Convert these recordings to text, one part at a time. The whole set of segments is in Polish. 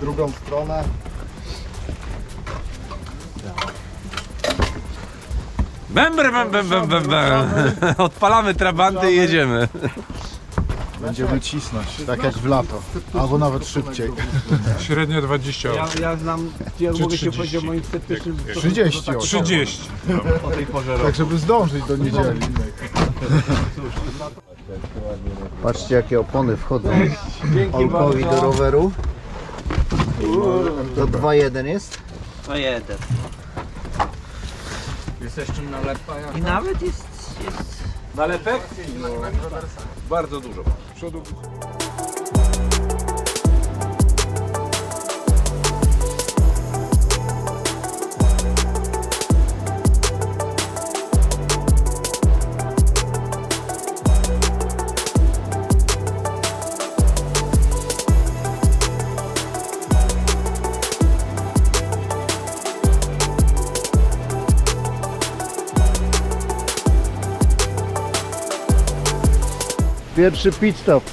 drugą stronę. Bębr, bem, bem, bem, bem, bem. Odpalamy trabanty i jedziemy. Będziemy cisnąć, tak jak w lato, albo nawet szybciej. Średnio 20 Ja, ja znam, ja Czy mogę się 30? powiedzieć o moim sceptycznym 30 o, 30. o tej porze roku. tak żeby zdążyć do niedzieli. Patrzcie jakie opony wchodzą Olkowi do roweru. To 2.1 jest? To jeden. Jest jeszcze nalepka I nawet jest, jest Nalepek? Bardzo dużo. Przodu Pierwszy pit stop.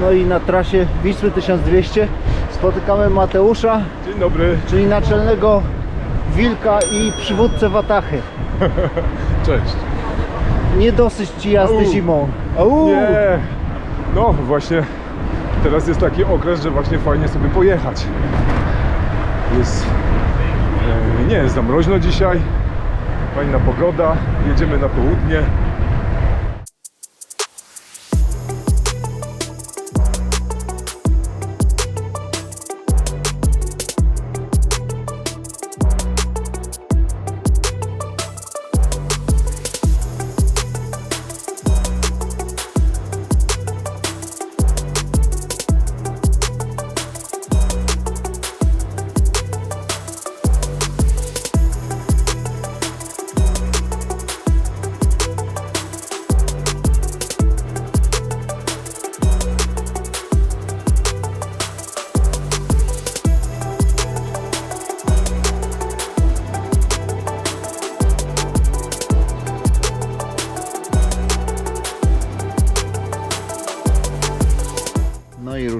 No i na trasie Wisły 1200 spotykamy Mateusza, Dzień dobry, czyli naczelnego wilka i przywódcę Watachy. cześć. Nie dosyć ci jazdy Au. zimą. Au. Nie, no właśnie teraz jest taki okres, że właśnie fajnie sobie pojechać. Jest, e, nie jest za mroźno dzisiaj, fajna pogoda, jedziemy na południe.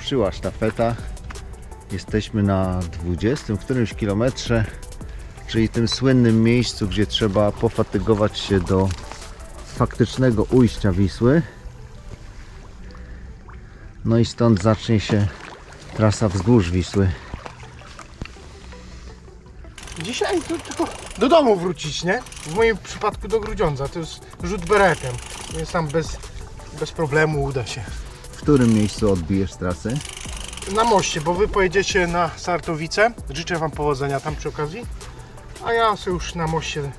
Ruszyła sztafeta. Jesteśmy na 20 którymś kilometrze, czyli tym słynnym miejscu, gdzie trzeba pofatygować się do faktycznego ujścia Wisły. No i stąd zacznie się trasa wzgórz Wisły. Dzisiaj to tylko do domu wrócić, nie? W moim przypadku do Grudziądza, to jest rzut beretem, tam bez, bez problemu uda się. W którym miejscu odbijesz trasę? Na moście, bo wy pojedziecie na Sartowice, życzę wam powodzenia tam przy okazji, a ja sobie już na moście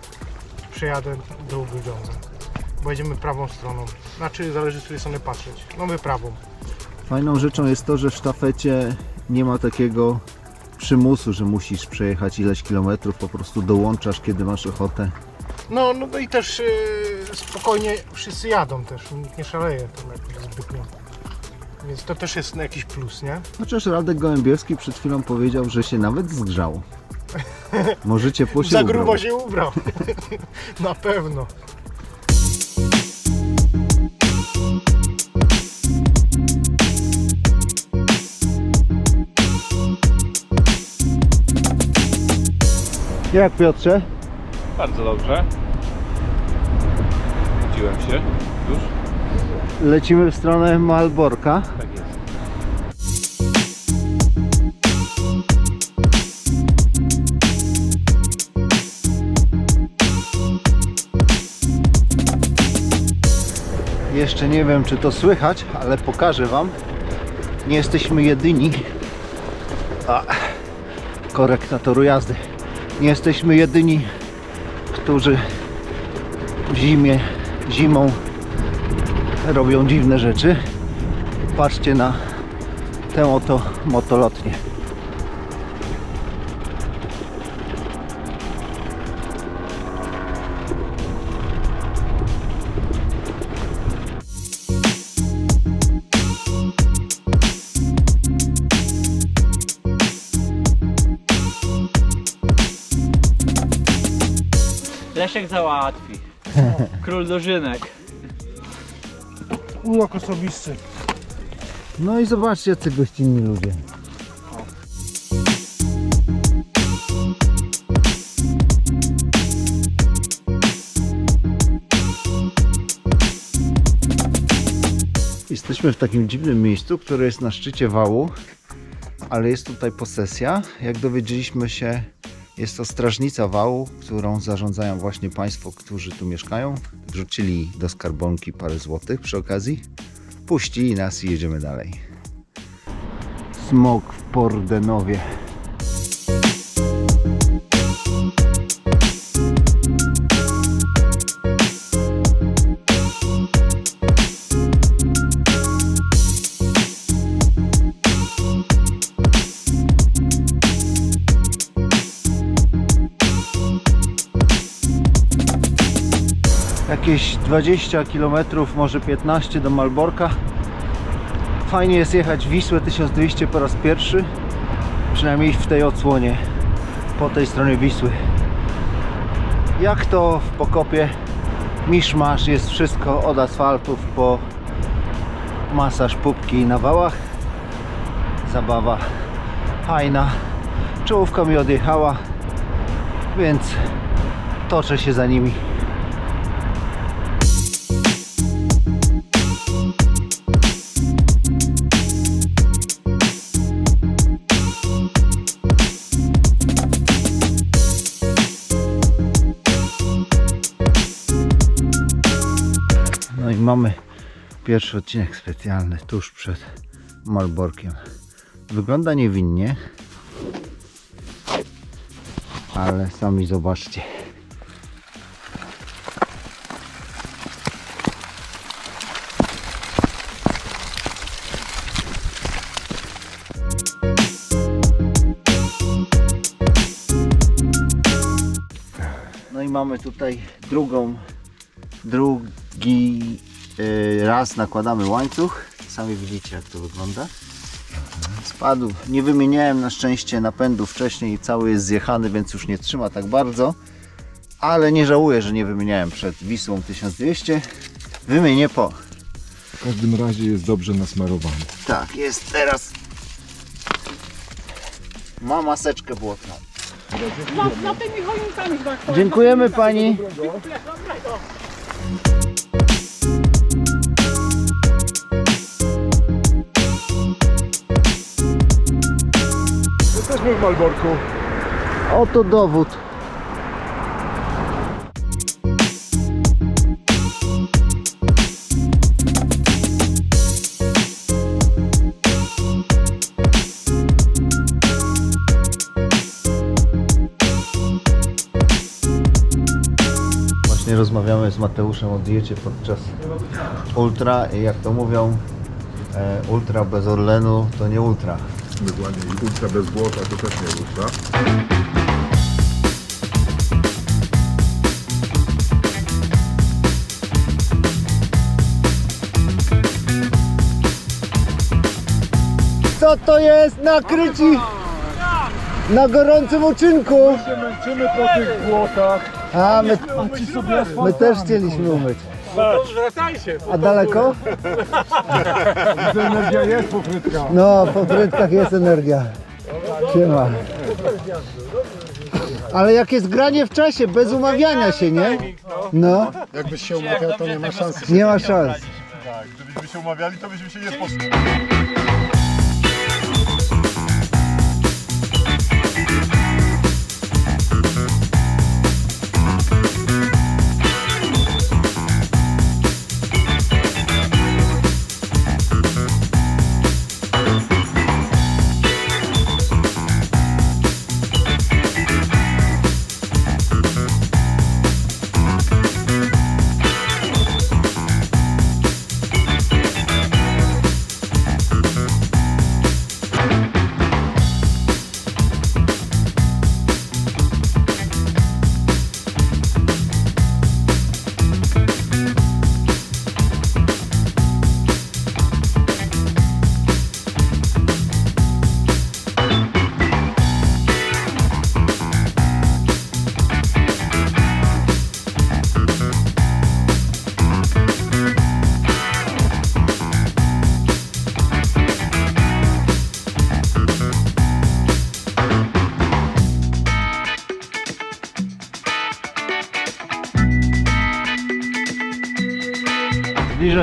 przejadę do Grudziądza. Bo jedziemy prawą stroną, znaczy zależy z której strony patrzeć, no my prawą. Fajną rzeczą jest to, że w sztafecie nie ma takiego przymusu, że musisz przejechać ileś kilometrów, po prostu dołączasz kiedy masz ochotę. No, no, no i też yy, spokojnie wszyscy jadą też, nikt nie szaleje tam zbytnio. Więc to też jest jakiś plus, nie? Chociaż Radek Gołębiewski przed chwilą powiedział, że się nawet zgrzał. Może ciepło się Za ubrał. grubo się ubrał. Na pewno. Jak Piotrze? Bardzo dobrze. Budziłem się już. Lecimy w stronę Malborka. Jeszcze nie wiem czy to słychać, ale pokażę Wam. Nie jesteśmy jedyni. A, korekta toru jazdy. Nie jesteśmy jedyni, którzy w zimie, zimą robią dziwne rzeczy. Patrzcie na tę oto motolotnię. Leszek załatwi. Król dożynek. Urok osobisty. No i zobaczcie, jacy gościnni ludzie. Jesteśmy w takim dziwnym miejscu, które jest na szczycie wału, ale jest tutaj posesja. Jak dowiedzieliśmy się, jest to strażnica wału, którą zarządzają właśnie państwo, którzy tu mieszkają. Wrzucili do skarbonki parę złotych przy okazji. Puścili nas i jedziemy dalej. Smok w Pordenowie. 20 km, może 15 do Malborka. Fajnie jest jechać Wisłę 1200 po raz pierwszy, przynajmniej w tej odsłonie, po tej stronie Wisły. Jak to w Pokopie, miszmasz, jest wszystko od asfaltów po masaż pupki na wałach. Zabawa fajna. Czołówka mi odjechała, więc toczę się za nimi. Pierwszy odcinek specjalny tuż przed Malborkiem. Wygląda niewinnie, ale sami zobaczcie. No i mamy tutaj drugą drugi raz nakładamy łańcuch. Sami widzicie jak to wygląda. Spadł. Nie wymieniałem na szczęście napędu wcześniej. Cały jest zjechany, więc już nie trzyma tak bardzo. Ale nie żałuję, że nie wymieniałem przed Wisłą 1200. Wymienię po. W każdym razie jest dobrze nasmarowany. Tak, jest teraz. Ma maseczkę błotną. Na tymi choinkami, tak. Dziękujemy pani. Jesteśmy w Malborku. Oto dowód. Właśnie rozmawiamy z Mateuszem o diecie podczas ultra i jak to mówią, e, ultra bez Orlenu to nie ultra. Dokładnie. I ultra bez błota to też nie ultra. Co to jest nakryci na gorącym uczynku? się męczymy po tych błotach. A my, my też chcieliśmy umyć. A daleko? energia jest pokrytka. No, po frytkach jest energia. Siema. Ale jak jest granie w czasie, bez umawiania się, nie? No, Jakbyś się umawiał, to nie ma szansy. nie ma szans. Tak, gdybyśmy się umawiali, to byśmy się nie spotkali.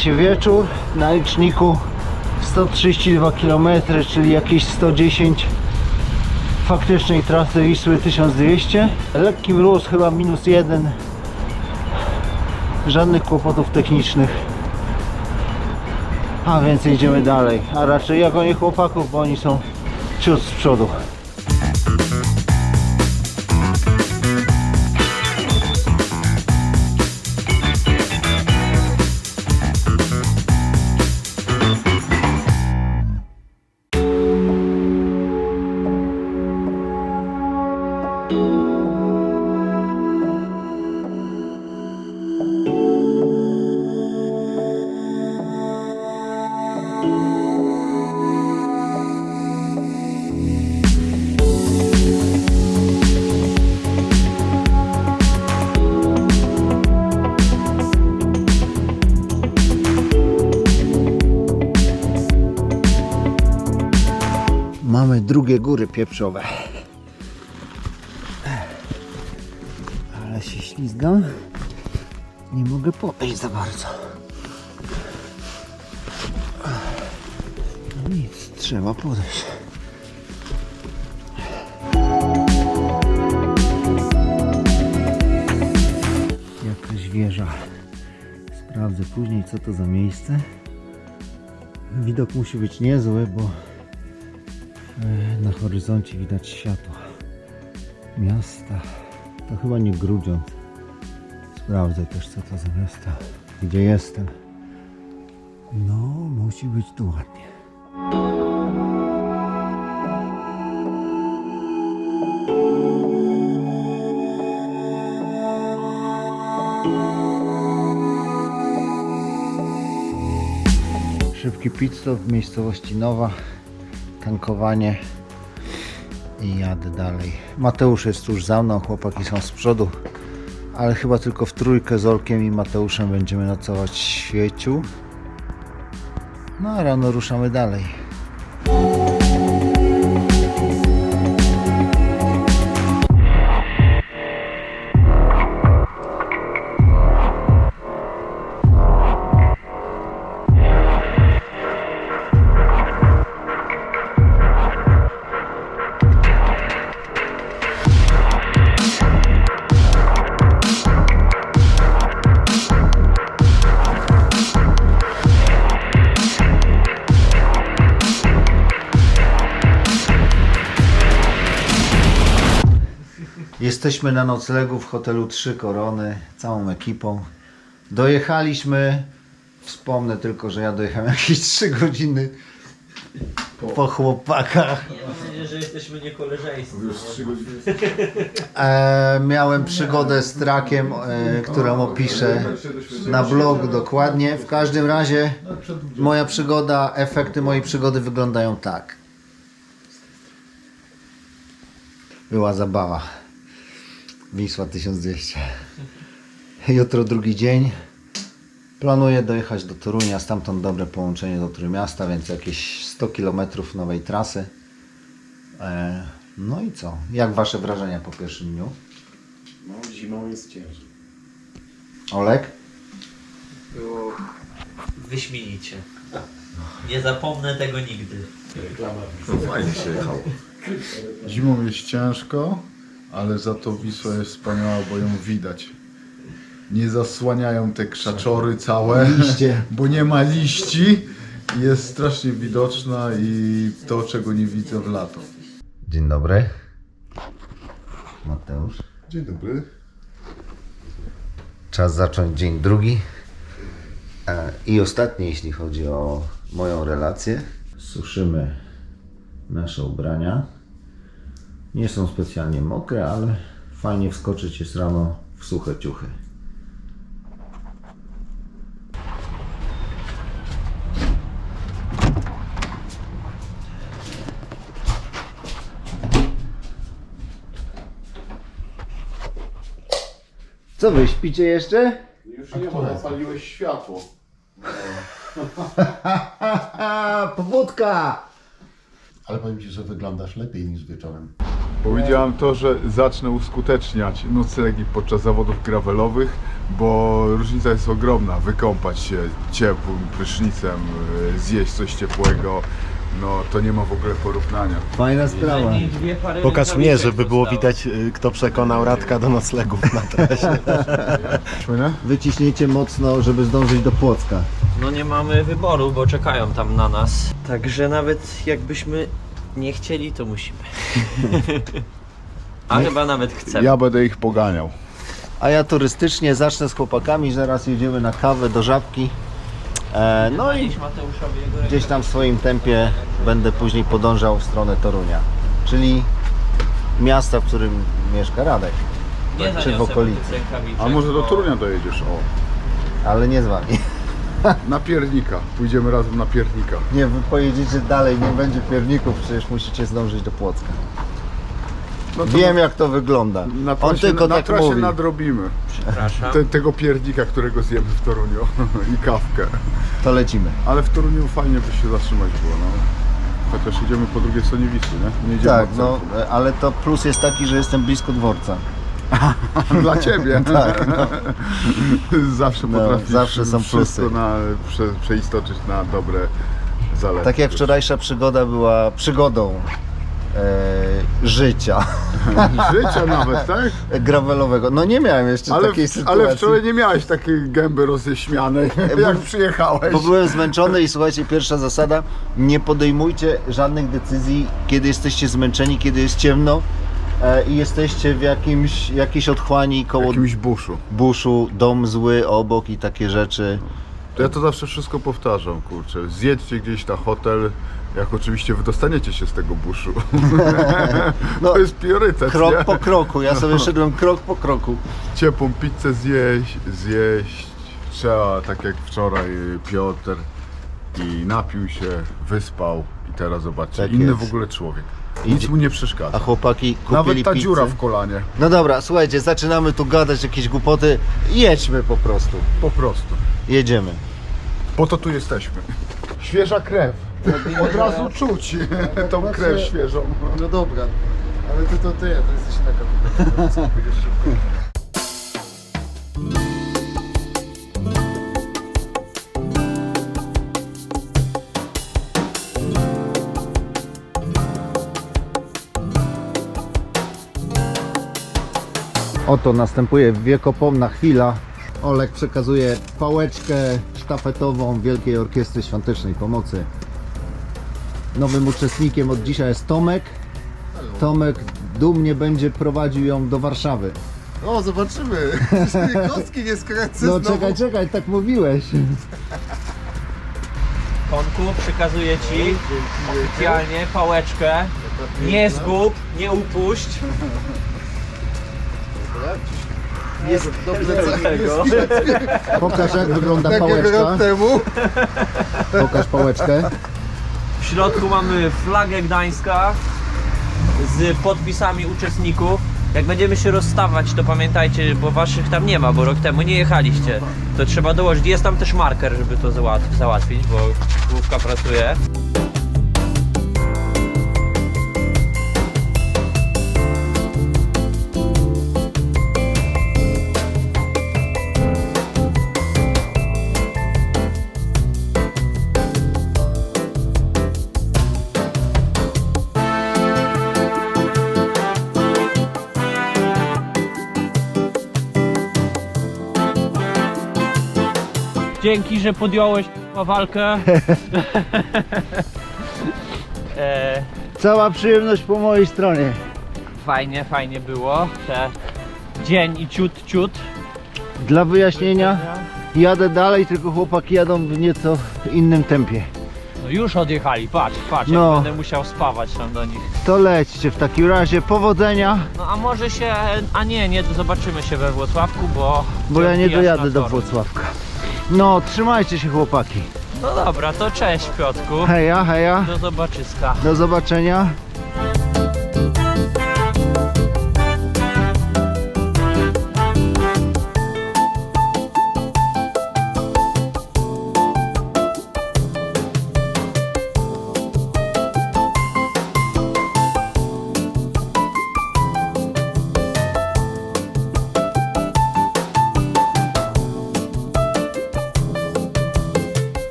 Się wieczór. Na liczniku 132 km, czyli jakieś 110 faktycznej trasy Wisły 1200. Lekki mróz, chyba minus jeden. Żadnych kłopotów technicznych. A więc idziemy dalej. A raczej ja gonię chłopaków, bo oni są ciut z przodu. Drugie góry pieprzowe. Ale się ślizgam. Nie mogę podejść za bardzo. No nic, trzeba podejść. Jakaś wieża. Sprawdzę później co to za miejsce. Widok musi być niezły, bo Na horyzoncie widać światło miasta. To chyba nie Grudziądz. Sprawdzę też co to za miasta. Gdzie jestem. No, musi być tu ładnie. Szybki pit stop w miejscowości Nowa tankowanie i jadę dalej. Mateusz jest tuż za mną, chłopaki są z przodu, ale chyba tylko w trójkę z Olkiem i Mateuszem będziemy nocować w świeciu. No a rano ruszamy dalej. Jesteśmy na noclegu w hotelu Trzy Korony, całą ekipą. Dojechaliśmy, wspomnę tylko, że ja dojechałem jakieś 3 godziny po chłopakach. Myślę, że jesteśmy niekoleżeńscy. E, miałem przygodę z trakiem, e, którą opiszę na blogu dokładnie. W każdym razie moja przygoda, efekty mojej przygody wyglądają tak. Była zabawa. Wisła 1200. Jutro drugi dzień. Planuję dojechać do Torunia, stamtąd dobre połączenie do Trójmiasta, więc jakieś 100 km nowej trasy. E, no i co? Jak Wasze wrażenia po pierwszym dniu? No, zimą jest ciężej. Olek? Było wyśmienicie. Nie zapomnę tego nigdy. Zimą jest ciężko, ale za to Wisła jest wspaniała, bo ją widać. Nie zasłaniają te krzaczory całe, Liście. bo nie ma liści. Jest strasznie widoczna i to, czego nie widzę w lato. Dzień dobry. Mateusz. Dzień dobry. Czas zacząć dzień drugi. E, I ostatni, jeśli chodzi o moją relację. Suszymy nasze ubrania. Nie są specjalnie mokre, ale fajnie wskoczyć jest rano w suche ciuchy. Co wy śpicie jeszcze? Już nie ma, zapaliłeś światło. Pobudka! Ale powiem Ci, że wyglądasz lepiej niż wieczorem. Powiedziałem to, że zacznę uskuteczniać noclegi podczas zawodów gravelowych, bo różnica jest ogromna. Wykąpać się ciepłym prysznicem, y, zjeść coś ciepłego, no to nie ma w ogóle porównania. Fajna sprawa. Pokaż mnie, żeby było widać, y, kto przekonał Radka do noclegów na trasie. Wyciśnijcie mocno, żeby zdążyć do Płocka. No nie mamy wyboru, bo czekają tam na nas. Także nawet jakbyśmy nie chcieli, to musimy. A chyba nawet chcemy. Ja będę ich poganiał. A ja turystycznie zacznę z chłopakami, zaraz jedziemy na kawę do Żabki. E, no i gdzieś tam w swoim tempie będę później podążał w stronę Torunia. Czyli miasta, w którym mieszka Radek. nie czy w zaniosę okolicy. tych rękawiczek, A może do bo- Torunia dojedziesz? O, Ale nie z wami. Na Piernika. Pójdziemy razem na Piernika. Nie, wy pojedziecie dalej, nie będzie pierników, przecież musicie zdążyć do Płocka. No to Wiem jak to wygląda. na On trasie, tylko na tak trasie mówi. nadrobimy. Przepraszam. Te, tego piernika, którego zjemy w Toruniu i kawkę. To lecimy. Ale w Toruniu fajnie by się zatrzymać było, no. Chociaż idziemy po drugiej stronie Wisły, nie? Nie idziemy Tak, od no, centrum. ale to plus jest taki, że jestem blisko dworca. Dla ciebie. Tak, no. zawsze No, potrafisz zawsze są wszystko plusy. Na, prze, przeistoczyć na dobre zalety. Tak jak wczorajsza przygoda była przygodą e, życia Życia nawet, tak? gravelowego. No nie miałem jeszcze Ale, takiej sytuacji. ale wczoraj nie miałeś takiej gęby rozjeśmianej, jak przyjechałeś. Bo byłem zmęczony i słuchajcie, pierwsza zasada, nie podejmujcie żadnych decyzji, kiedy jesteście zmęczeni, kiedy jest ciemno e, i jesteście w jakimś, jakiejś otchłani koło jakimś buszu. buszu, dom zły obok i takie rzeczy. To ja to zawsze wszystko powtarzam, kurczę. Zjedźcie gdzieś na hotel, jak oczywiście wydostaniecie się z tego buszu. No, to jest priorytet, Krok nie? po kroku, ja sobie szedłem krok po kroku. Ciepłą pizzę zjeść, zjeść. Trzeba, tak jak wczoraj Piotr i napił się, wyspał i teraz zobaczcie, Tak inny jest. w ogóle człowiek. Nic mu nie przeszkadza. A chłopaki kupili Nawet ta pizzę. dziura w kolanie, No dobra, słuchajcie, zaczynamy tu gadać jakieś głupoty. Jedźmy po prostu. po prostu. Jedziemy. Po to tu jesteśmy. Świeża krew. Od razu czuć tą krew świeżą. No dobra, ale ty to ty, to jesteś taka. Oto następuje wiekopomna chwila. Olek przekazuje pałeczkę sztafetową Wielkiej Orkiestry Świątecznej Pomocy. Nowym uczestnikiem od dzisiaj jest Tomek. Tomek dumnie będzie prowadził ją do Warszawy. O, zobaczymy. Kostki nie skręcę No czekaj, czekaj, tak mówiłeś. Konku, przekazuję ci oficjalnie pałeczkę. Nie zgub, nie upuść. Jest dobrze Tego. Pokaż jak wygląda Tak jak pałeczka. rok temu. Pokaż pałeczkę. W środku mamy flagę Gdańska z podpisami uczestników. Jak będziemy się rozstawać, to pamiętajcie, bo waszych tam nie ma, bo rok temu nie jechaliście. To trzeba dołożyć. Jest tam też marker, żeby to załatw- załatwić, bo główka pracuje. Dzięki, że podjąłeś k***a, walkę. e, Cała przyjemność po mojej stronie. fajnie, fajnie było. Te dzień i ciut, ciut. Dla wyjaśnienia, jadę dalej, tylko chłopaki jadą w nieco innym tempie. No już odjechali, patrz, patrz, No. jak będę musiał spawać tam do nich. To lećcie w takim razie, powodzenia, No a może się, a nie, nie, zobaczymy się we Włocławku, bo... bo ja nie dojadę do tor. No, trzymajcie się chłopaki. No dobra, to cześć Piotrku. Heja, heja, Do zobaczyska. do zobaczenia.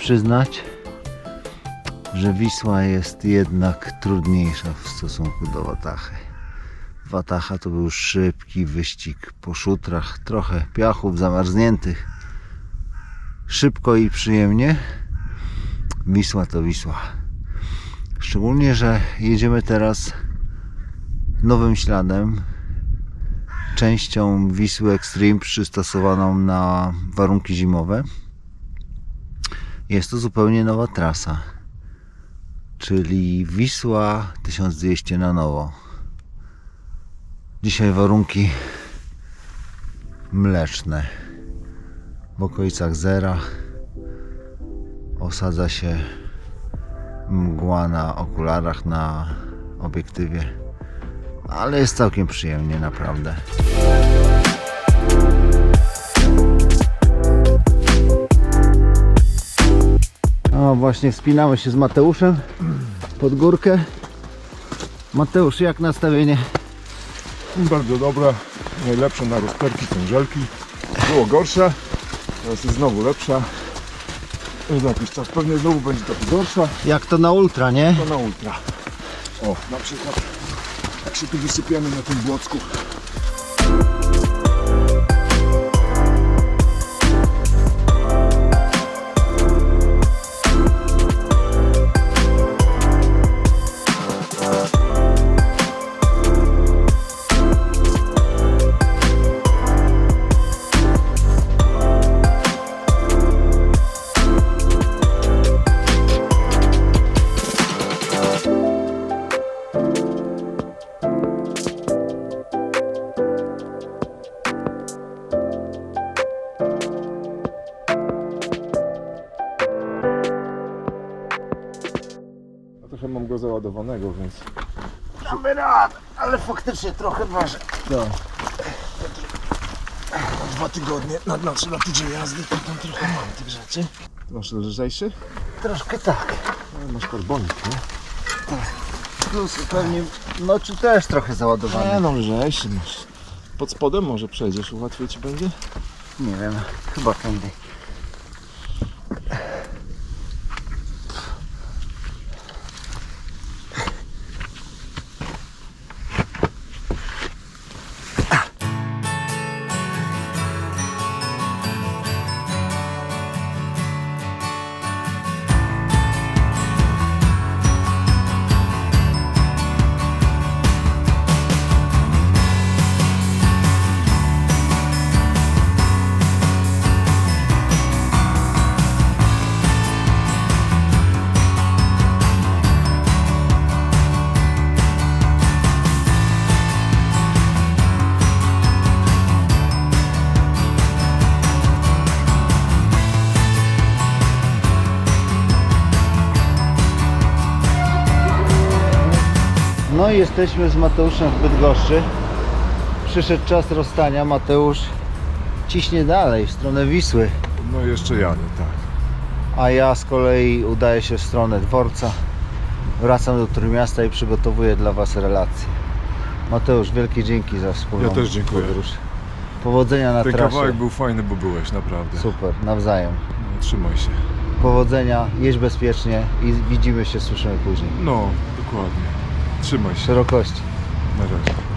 Przyznać, że Wisła jest jednak trudniejsza w stosunku do Watachy. Watacha to był szybki wyścig po szutrach, trochę piachów zamarzniętych. Szybko i przyjemnie. Wisła to Wisła. Szczególnie, że jedziemy teraz nowym śladem, częścią Wisły Extreme przystosowaną na warunki zimowe. Jest to zupełnie nowa trasa, czyli Wisła 1200 na nowo. Dzisiaj warunki mleczne. W okolicach zera osadza się mgła na okularach, na obiektywie. Ale jest całkiem przyjemnie, naprawdę. O, właśnie wspinamy się z Mateuszem pod górkę. Mateusz, jak nastawienie? Bardzo dobre, najlepsze na rozterki pędzelki. Było gorsze, teraz jest znowu lepsza. Za jakiś czas pewnie znowu będzie trochę gorsza. Jak to na ultra, nie? To na ultra. O, na przykład jak się tu wysypiemy na tym błocku. Tygodnie, na, na, tydzień jazdy, to tam trochę mam tych rzeczy. Masz lżejszy? Troszkę tak. No, masz karbonik, nie? Plus pewnie, no czy też trochę załadowany. Nie no, lżejszy masz. Pod spodem może przejdziesz, łatwiej ci będzie? Nie wiem, chyba tędy. No i jesteśmy z Mateuszem w Bydgoszczy. Przyszedł czas rozstania. Mateusz ciśnie dalej w stronę Wisły, No jeszcze jadę, tak. a ja z kolei udaję się w stronę dworca. Wracam do Trójmiasta i przygotowuję dla Was relacje. Mateusz, wielkie dzięki za wspólną Ja też dziękuję. podróż. Powodzenia na Ten trasie. kawałek był fajny, bo byłeś, naprawdę. Super, nawzajem. No, trzymaj się. Powodzenia, jedź bezpiecznie i widzimy się, słyszymy później. No, dokładnie. Trzymaj się. Szerokości. Na razie.